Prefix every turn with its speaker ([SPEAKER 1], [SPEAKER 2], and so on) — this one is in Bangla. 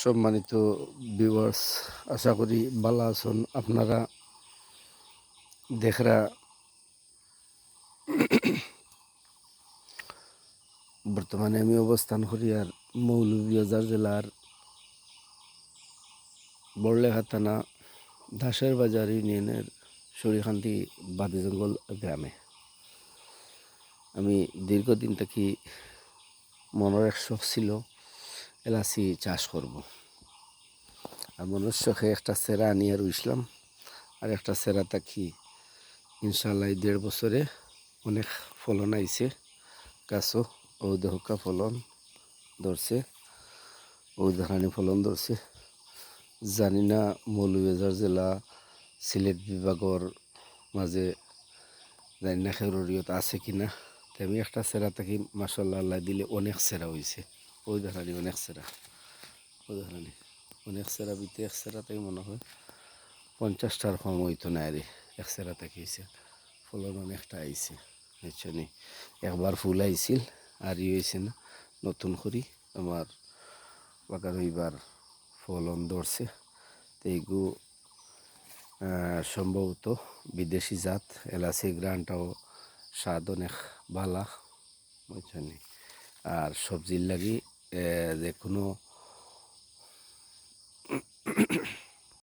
[SPEAKER 1] সম্মানিত ভিউয়ার্স আশা করি ভালো আছেন আপনারা। দেখরা বর্তমানে আমি অবস্থান করি আর মৌলভীবাজার জেলার বড়লেখা থানা, দাসের বাজার ইউনিয়নের সরিখান্তি বাদিজঙ্গল গ্রামে। আমি দীর্ঘদিন থেকে মনের এক শখ ছিল। এলাচি চাষ করব। আর শখে একটা সেরা আনিয়ে রইসলাম আর একটা সেরা থাকি ইনশাল্লাহ দেড় বছরে অনেক ফলন আইছে। গাছও ও দেহকা ফলন ধরছে। ও দেখানি ফলন ধরছে। জানি না মৌলভীবাজার জেলা, সিলেট বিভাগর মাঝে জানি না খেররিয়ত আছে কিনা। তো আমি একটা সেরা থাকি মাসাল্লাহ দিলে অনেক সেরা হয়েছে ওই দেখানি অনেক সেরা ওই দেখানি অনেক সেরা বিতে, এক সেরা তাই মনে হয় পঞ্চাশটার কম হইতো না রে। এক সেরা থাকিছে ফলন অনেকটা আইছে বুঝছনি একবার ফুল আইছিল, আর ই না, নতুন করি আমার বাগান হইবার ফলন ধরছে। তো সম্ভবত বিদেশি জাত, এলাচি, গ্রানটাও স্বাদ অনেক ভালা বুঝছনি আর সবজির লাগি যে কোনো